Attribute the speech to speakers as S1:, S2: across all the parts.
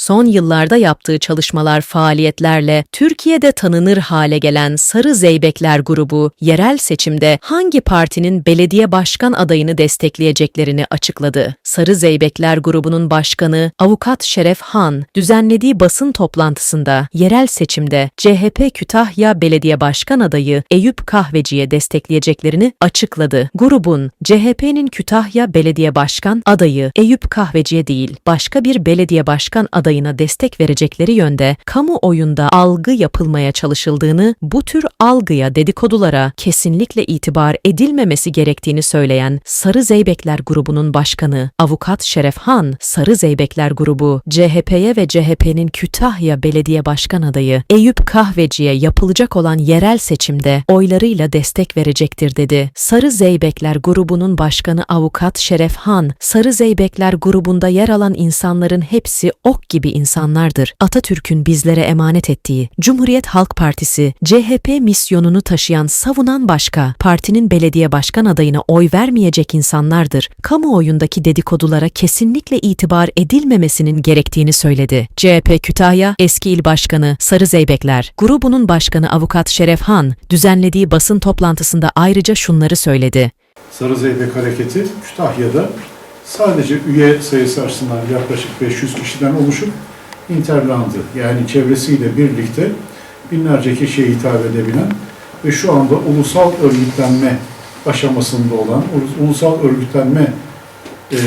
S1: Son yıllarda yaptığı çalışmalar faaliyetlerle Türkiye'de tanınır hale gelen Sarı Zeybekler grubu yerel seçimde hangi partinin belediye başkan adayını destekleyeceklerini açıkladı. Sarı Zeybekler grubunun başkanı Avukat Şeref Han düzenlediği basın toplantısında yerel seçimde CHP Kütahya Belediye Başkan adayı Eyüp Kahveci'ye destekleyeceklerini açıkladı. Grubun CHP'nin Kütahya Belediye Başkan adayı Eyüp Kahveci'ye değil başka bir belediye başkan adayına destek verecekleri yönde kamuoyunda algı yapılmaya çalışıldığını, bu tür algıya, dedikodulara kesinlikle itibar edilmemesi gerektiğini söyleyen Sarı Zeybekler grubunun başkanı Avukat Şeref Han, Sarı Zeybekler grubu CHP'ye ve CHP'nin Kütahya Belediye Başkan adayı Eyüp Kahveci'ye yapılacak olan yerel seçimde oylarıyla destek verecektir dedi. Sarı Zeybekler grubunun başkanı Avukat Şeref Han, Sarı Zeybekler grubunda yer alan insanların hepsi ok gibi insanlardır. Atatürk'ün bizlere emanet ettiği Cumhuriyet Halk Partisi, CHP misyonunu taşıyan savunan başka, partinin belediye başkan adayına oy vermeyecek insanlardır. Kamuoyundaki dedikodulara kesinlikle itibar edilmemesinin gerektiğini söyledi. CHP Kütahya eski il başkanı Sarı Zeybekler, grubunun başkanı Avukat Şeref Han, düzenlediği basın toplantısında ayrıca şunları söyledi.
S2: Sarı Zeybek Hareketi Kütahya'da sadece üye sayısı açısından yaklaşık 500 kişiden oluşup interlandı. Yani çevresiyle birlikte binlerce kişiye hitap edebilen ve şu anda ulusal örgütlenme aşamasında olan, ulus- ulusal örgütlenme eee,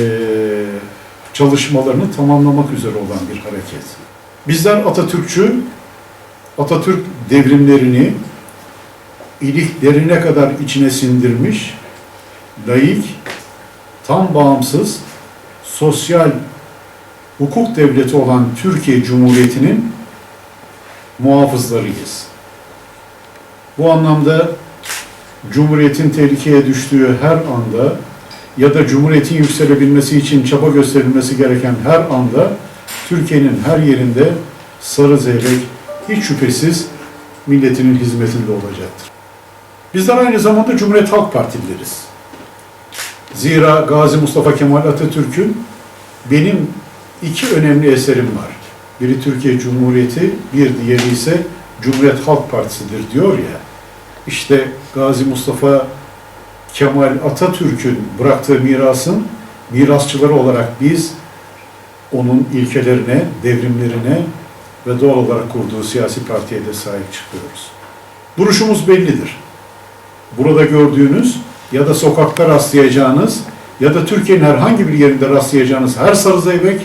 S2: çalışmalarını tamamlamak üzere olan bir hareket. Bizler Atatürkçü, Atatürk devrimlerini iliklerine kadar içine sindirmiş, laik, tam bağımsız, sosyal hukuk devleti olan Türkiye Cumhuriyeti'nin muhafızlarıyız. Bu anlamda Cumhuriyet'in tehlikeye düştüğü her anda ya da Cumhuriyet'in yükselebilmesi için çaba gösterilmesi gereken her anda Türkiye'nin her yerinde sarı zeyrek hiç şüphesiz milletinin hizmetinde olacaktır. Bizler aynı zamanda Cumhuriyet Halk Partilileriz. Zira Gazi Mustafa Kemal Atatürk'ün benim iki önemli eserim var. Biri Türkiye Cumhuriyeti, bir diğeri ise Cumhuriyet Halk Partisi'dir diyor ya. İşte Gazi Mustafa Kemal Atatürk'ün bıraktığı mirasın mirasçıları olarak biz onun ilkelerine, devrimlerine ve doğal olarak kurduğu siyasi partiye de sahip çıkıyoruz. Duruşumuz bellidir. Burada gördüğünüz ya da sokakta rastlayacağınız ya da Türkiye'nin herhangi bir yerinde rastlayacağınız her sarı zeybek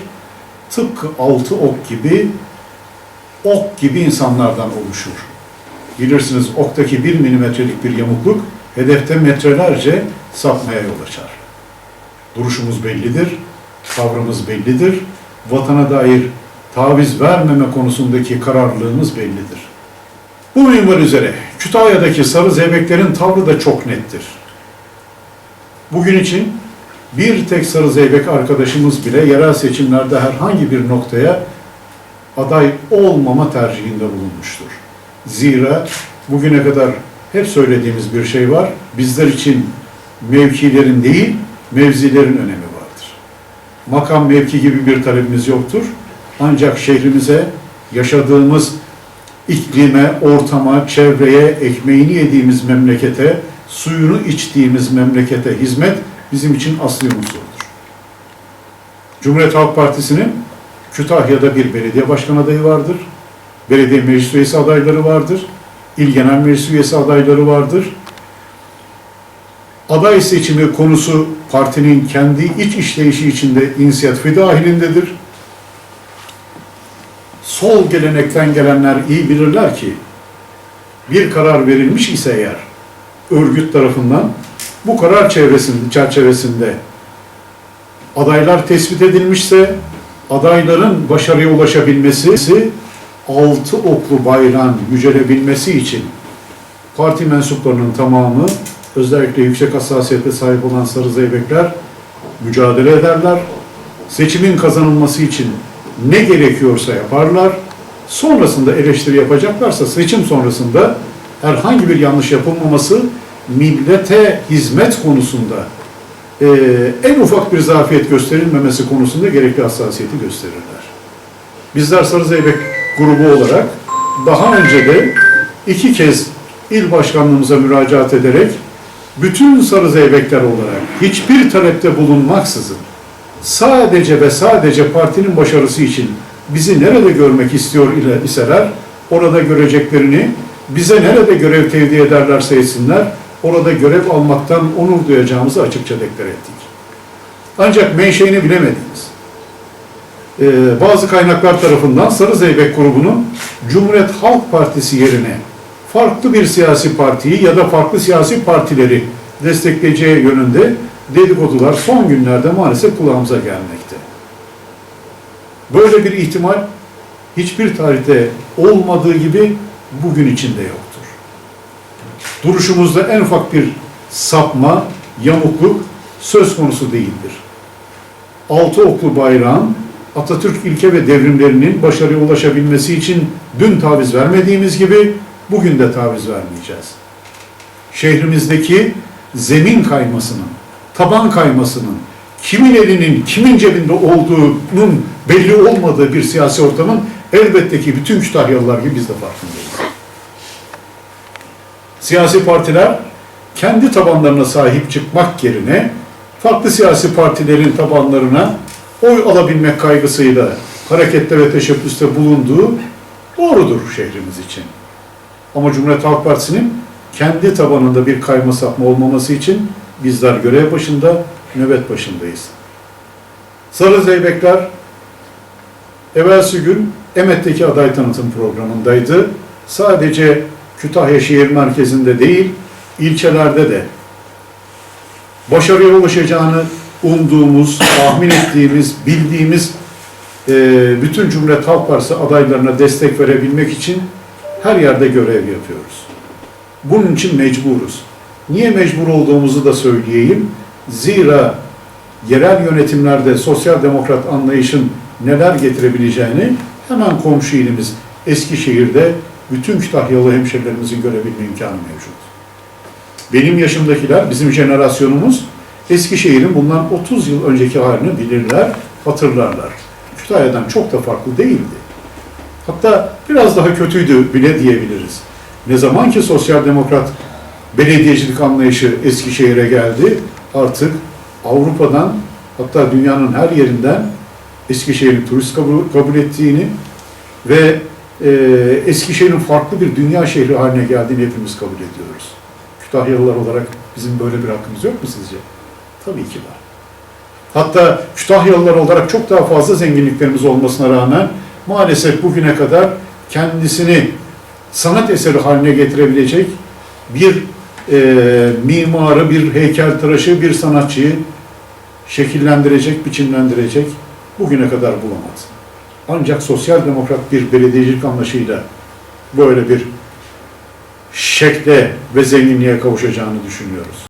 S2: tıpkı altı ok gibi ok gibi insanlardan oluşur. Bilirsiniz oktaki bir milimetrelik bir yamukluk hedefte metrelerce sapmaya yol açar. Duruşumuz bellidir, tavrımız bellidir, vatana dair taviz vermeme konusundaki kararlılığımız bellidir. Bu minval üzere Kütahya'daki sarı zeybeklerin tavrı da çok nettir. Bugün için bir tek sarı zeybek arkadaşımız bile yerel seçimlerde herhangi bir noktaya aday olmama tercihinde bulunmuştur. Zira bugüne kadar hep söylediğimiz bir şey var. Bizler için mevkilerin değil, mevzilerin önemi vardır. Makam mevki gibi bir talebimiz yoktur. Ancak şehrimize, yaşadığımız iklime, ortama, çevreye, ekmeğini yediğimiz memlekete, suyunu içtiğimiz memlekete hizmet bizim için asli unsurdur. Cumhuriyet Halk Partisi'nin Kütahya'da bir belediye başkan adayı vardır. Belediye meclis üyesi adayları vardır. İl genel meclis üyesi adayları vardır. Aday seçimi konusu partinin kendi iç işleyişi içinde inisiyatifi dahilindedir. Sol gelenekten gelenler iyi bilirler ki bir karar verilmiş ise eğer örgüt tarafından bu karar çevresinde, çerçevesinde adaylar tespit edilmişse adayların başarıya ulaşabilmesi altı oklu bayrağın yücelebilmesi için parti mensuplarının tamamı özellikle yüksek hassasiyete sahip olan sarı zeybekler mücadele ederler. Seçimin kazanılması için ne gerekiyorsa yaparlar. Sonrasında eleştiri yapacaklarsa seçim sonrasında herhangi bir yanlış yapılmaması millete hizmet konusunda eee, en ufak bir zafiyet gösterilmemesi konusunda gerekli hassasiyeti gösterirler. Bizler Sarı Zeybek grubu olarak daha önce de iki kez il başkanlığımıza müracaat ederek bütün Sarı Zeybekler olarak hiçbir talepte bulunmaksızın sadece ve sadece partinin başarısı için bizi nerede görmek istiyor iseler, orada göreceklerini, bize nerede görev tevdi ederlerse etsinler, orada görev almaktan onur duyacağımızı açıkça deklar ettik. Ancak menşeini bilemediniz. Ee, bazı kaynaklar tarafından Sarı Zeybek grubunun Cumhuriyet Halk Partisi yerine farklı bir siyasi partiyi ya da farklı siyasi partileri destekleyeceği yönünde dedikodular son günlerde maalesef kulağımıza gelmekte. Böyle bir ihtimal hiçbir tarihte olmadığı gibi bugün içinde yoktur. Duruşumuzda en ufak bir sapma, yamukluk söz konusu değildir. Altı oklu bayrağın Atatürk ilke ve devrimlerinin başarıya ulaşabilmesi için dün taviz vermediğimiz gibi bugün de taviz vermeyeceğiz. Şehrimizdeki zemin kaymasının, taban kaymasının, kimin elinin kimin cebinde olduğunun belli olmadığı bir siyasi ortamın elbette ki bütün Kütahyalılar gibi biz de farkındayız. Siyasi partiler kendi tabanlarına sahip çıkmak yerine farklı siyasi partilerin tabanlarına oy alabilmek kaygısıyla harekette ve teşebbüste bulunduğu doğrudur şehrimiz için. Ama Cumhuriyet Halk Partisi'nin kendi tabanında bir kayma sapma olmaması için bizler görev başında, nöbet başındayız. Sarı Zeybekler evvelsi gün Emet'teki aday tanıtım programındaydı. Sadece Kütahya şehir merkezinde değil, ilçelerde de başarıya ulaşacağını umduğumuz, tahmin ettiğimiz, bildiğimiz e, bütün Cumhuriyet Halk Partisi adaylarına destek verebilmek için her yerde görev yapıyoruz. Bunun için mecburuz. Niye mecbur olduğumuzu da söyleyeyim. Zira yerel yönetimlerde sosyal demokrat anlayışın neler getirebileceğini hemen komşu ilimiz Eskişehir'de bütün Kütahyalı hemşerilerimizin görebilme imkanı mevcut. Benim yaşımdakiler, bizim jenerasyonumuz Eskişehir'in bundan 30 yıl önceki halini bilirler, hatırlarlar. Kütahya'dan çok da farklı değildi. Hatta biraz daha kötüydü bile diyebiliriz. Ne zaman ki sosyal demokrat belediyecilik anlayışı Eskişehir'e geldi, artık Avrupa'dan hatta dünyanın her yerinden Eskişehir'in turist kabul, kabul ettiğini ve e, Eskişehir'in farklı bir dünya şehri haline geldiğini hepimiz kabul ediyoruz. Kütahyalılar olarak bizim böyle bir hakkımız yok mu sizce? Tabii ki var. Hatta Kütahyalılar olarak çok daha fazla zenginliklerimiz olmasına rağmen maalesef bugüne kadar kendisini sanat eseri haline getirebilecek bir e, mimarı, bir heykeltıraşı, bir sanatçıyı şekillendirecek, biçimlendirecek bugüne kadar bulamadı. Ancak sosyal demokrat bir belediyecilik anlayışıyla böyle bir şekle ve zenginliğe kavuşacağını düşünüyoruz.